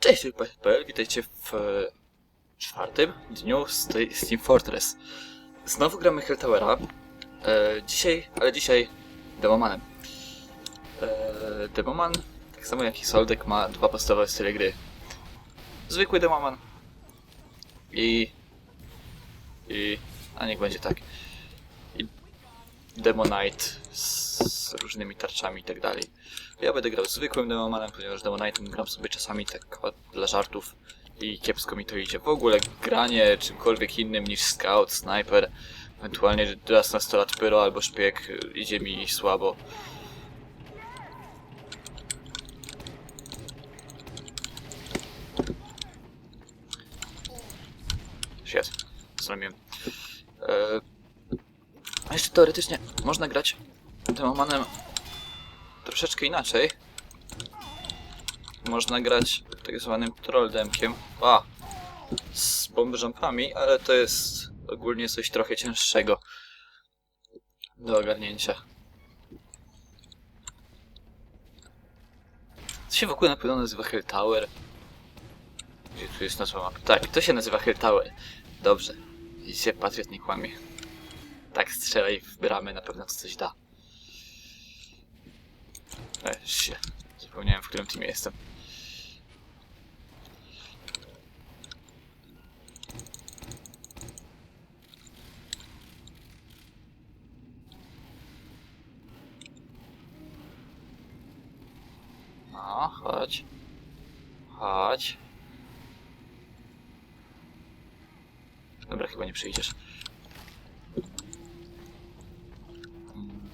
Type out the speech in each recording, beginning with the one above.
Cześć, PL, witajcie w e, czwartym dniu z Steam Fortress. Znowu gramy Helltowera. E, dzisiaj, ale dzisiaj Demomanem. E, Demoman, tak samo jak i Soldek, ma dwa podstawowe style gry. Zwykły Demoman i... i... a niech będzie tak. I Demonite z, z różnymi tarczami i tak dalej. Ja będę grał zwykłym Demomanem, ponieważ Demonite'em gram sobie czasami tak dla żartów i kiepsko mi to idzie. W ogóle granie czymkolwiek innym niż scout, sniper, ewentualnie raz na 100 lat pyro albo szpieg y, idzie mi słabo. Shit, zrobiłem. Eee, jeszcze teoretycznie można grać Demomanem troszeczkę inaczej. Można grać tak zwanym troll demkiem. A! Z bomb jumpami, ale to jest ogólnie coś trochę cięższego do ogarnięcia. To się w ogóle na pewno nazywa Hell Tower. Gdzie tu jest nazwa mapy? Tak, to się nazywa Hell Tower. Dobrze. Widzicie, Patriot nie kłamie. Tak strzelaj w bramę, na pewno coś da. E, się. Zapomniałem, w którym teamie jestem. No, chodź. Chodź. Dobra, chyba nie przyjdziesz. Mm.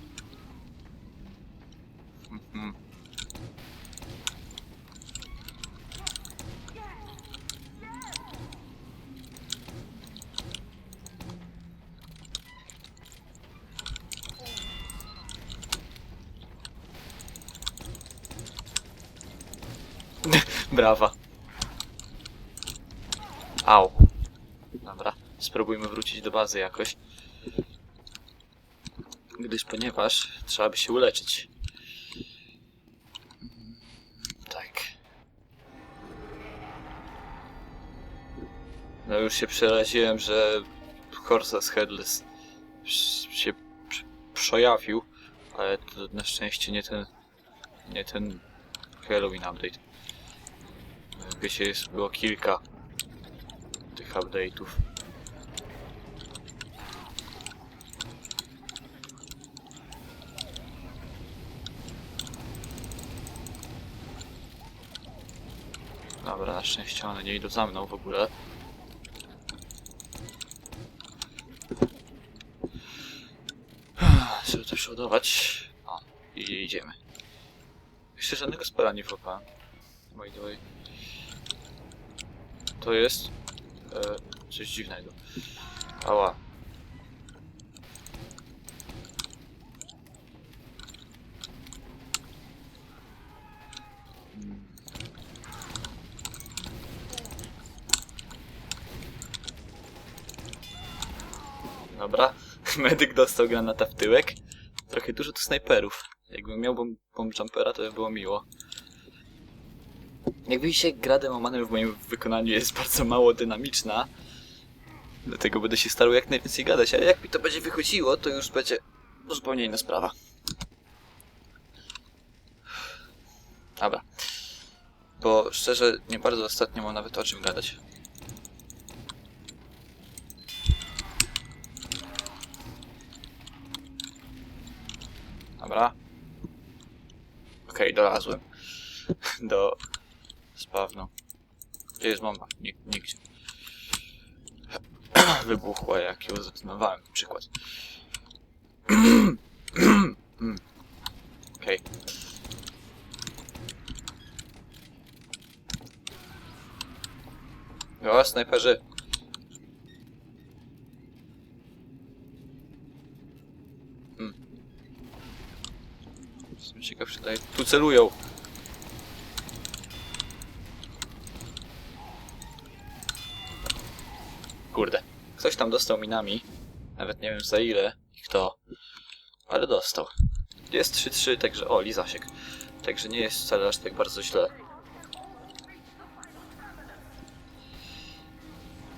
Mhm. Brawa. Au. Dobra, spróbujmy wrócić do bazy jakoś. Gdyż ponieważ trzeba by się uleczyć. Tak. No już się przeraziłem, że Horsas Headless się pr- przejawił, ale to na szczęście nie ten nie ten Halloween update. Wiecie, jest, było kilka tych update'ów. Dobra, na szczęście one nie idą za mną w ogóle. Trzeba to przeładować. O, i idziemy. Jeszcze żadnego spela nie włapałem. By the. To jest e, coś dziwnego. Ała. Dobra, medyk dostał granata w tyłek. Trochę dużo tu snajperów. Jakbym miał bomb jumpera, to by było miło. Jak widzicie, gra Demomanem w moim wykonaniu jest bardzo mało dynamiczna. Dlatego będę się starał jak najwięcej gadać, ale jak mi to będzie wychodziło, to już będzie zupełnie inna sprawa. Dobra. Bo szczerze, nie bardzo ostatnio mam nawet o czym gadać. Dobra. Okej, dolazłem. Do spawnu. Gdzie jest bomba? Nig nigdzie. Wybuchła jak ją zatonowałem, przykład. Okej. O, snajperzy. Mm. Jestem ciekaw, czy tutaj... Tu celują! Ktoś tam dostał minami. Nawet nie wiem za ile i kto. Ale dostał. Jest 3-3, także... O, Lizasiek. Także nie jest wcale aż tak bardzo źle.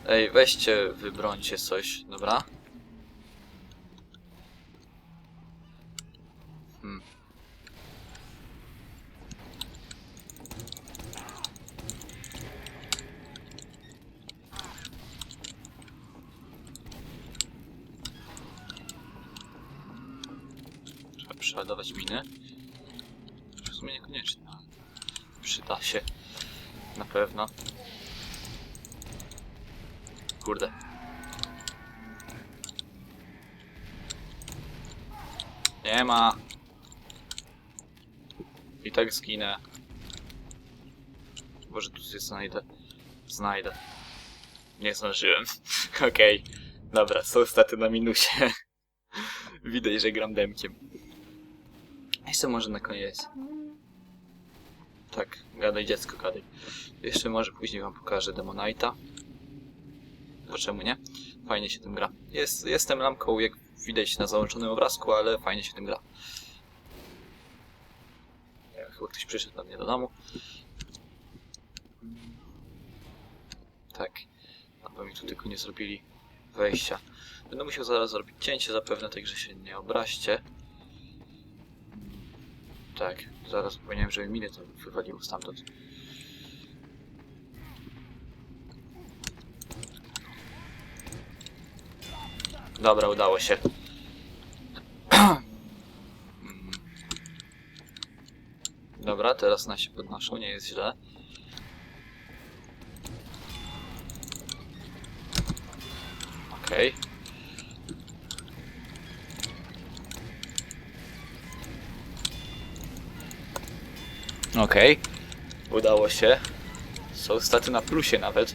Ej, weźcie, wybrońcie coś, dobra? Przeładować miny. W sumie niekoniecznie, ale przyda się. Na pewno. Kurde. Nie ma. I tak zginę. Może tu się znajdę. Znajdę. Nie zdążyłem. Okej. Dobra, są staty na minusie. Widać, że gram demkiem. Jeszcze może na koniec. Tak, gadaj dziecko, gadaj. Jeszcze może później wam pokażę Demonite'a. Bo czemu nie? Fajnie się tym gra. Jest, jestem lamką, jak widać na załączonym obrazku, ale fajnie się tym gra. Chyba ktoś przyszedł do mnie do domu. Tak. Aby mi tu tylko nie zrobili wejścia. Będę musiał zaraz zrobić cięcie zapewne, także się nie obraźcie. Tak, zaraz zapomniałem, że minę to wywaliło stamtąd. Dobra, udało się. Dobra, teraz nasi podnoszą, nie jest źle. Okej. Okej. Udało się. Są staty na plusie nawet.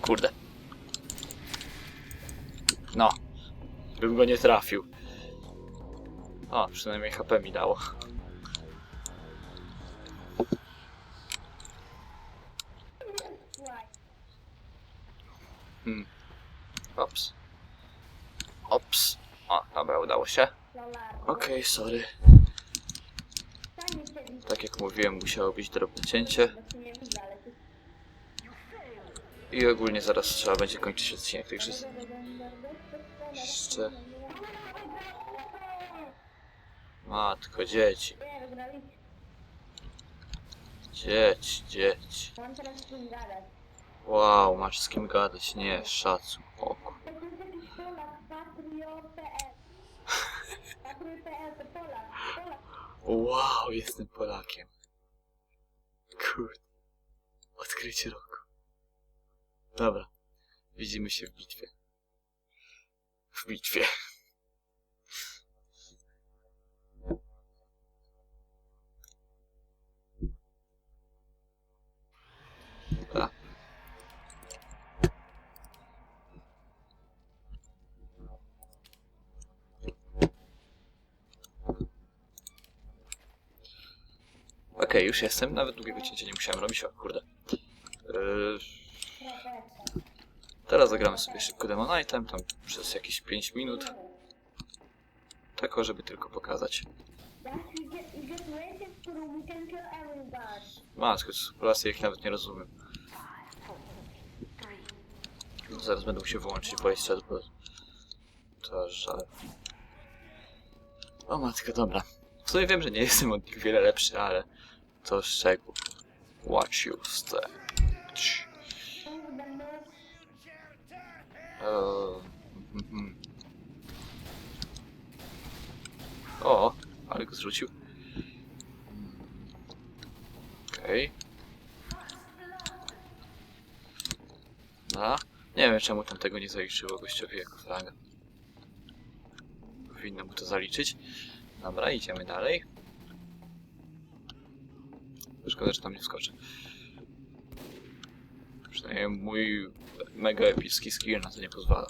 Kurde. No. Bym go nie trafił. O, przynajmniej HP mi dało. Hmm. Ops. Ops. O, dobra, udało się. Okej, sorry. Tak jak mówiłem, musiało być drobne cięcie. I ogólnie zaraz trzeba będzie kończyć odcinek, także jeszcze... Matko, dzieci. Dzieci, dzieci. Wow, masz z kim gadać, nie, szacun. O, wow, jestem Polakiem. Kurde. Odkrycie roku. Dobra. Widzimy się w bitwie. W bitwie. Już jestem. Nawet długiego cięcia nie musiałem robić. O kurde. Yy, teraz zagramy sobie szybko Demonite'em, tam przez jakieś 5 minut. Tak, żeby tylko pokazać. Matko, populację ich nawet nie rozumiem. Zaraz będę musiał wyłączyć chat, bo to żal. O matko, dobra. W sumie wiem, że nie jestem od nich wiele lepszy, ale to szczegół. Watch you. Eee, mhm. O, ale go zrzucił. Okej. Dobra. Nie wiem czemu tam tego nie zaliczyło gościowi jako flaga. Powinno mu to zaliczyć. Dobra, idziemy dalej. Szkoda, że tam nie wskoczę. Przynajmniej mój mega epicki skill na to nie pozwala.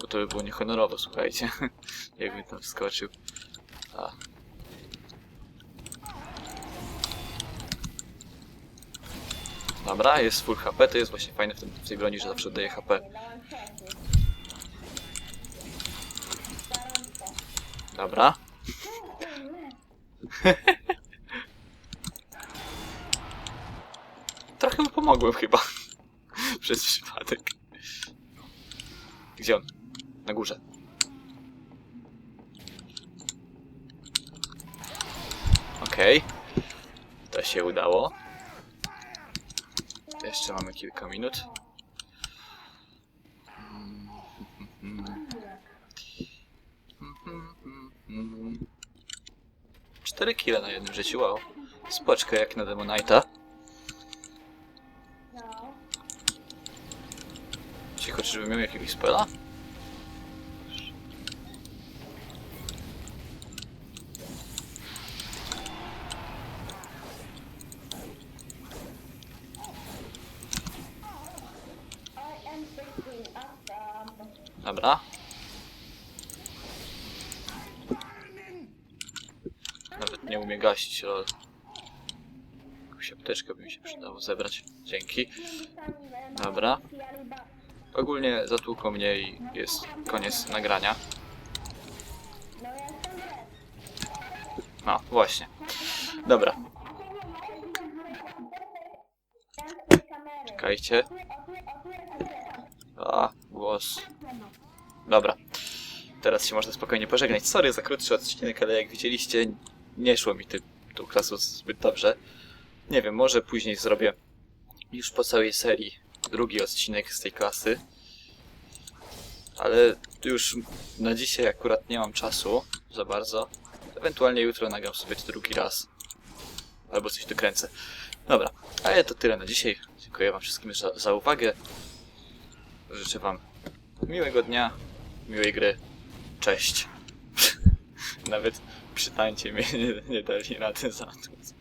Bo to by było niehonorowo, słuchajcie. Jakby tam wskoczył. A. Dobra, jest full HP, to jest właśnie fajne w, tym, w tej broni, że zawsze daje HP. Dobra. pomogłem chyba. Przez przypadek. Gdzie on? Na górze. Okej. To się udało. Jeszcze mamy kilka minut. Cztery kile na jednym życiu, wow. Spoczkę jak na Demonite'a. Cicho, czyżbym miał jakiegoś spela? Dobra. Nawet nie umie gasić, lol. Jakąś apteczkę by mi się przydało zebrać. Dzięki. Dobra. Ogólnie zatłukło mnie i jest koniec nagrania. No właśnie. Dobra, czekajcie. A, głos. Dobra. Teraz się można spokojnie pożegnać. Sorry za krótszy odcinek, ale jak widzieliście, nie szło mi tą klasą zbyt dobrze. Nie wiem, może później zrobię już po całej serii drugi odcinek z tej klasy. Ale już na dzisiaj akurat nie mam czasu za bardzo. Ewentualnie jutro nagram sobie to drugi raz. Albo coś dokręcę. Dobra, ale to tyle na dzisiaj. Dziękuję wam wszystkim za, za uwagę. Życzę wam miłego dnia, miłej gry. Cześć. Nawet przytańcie mnie nie, nie dali na ten zatłuc.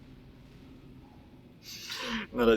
Na razie.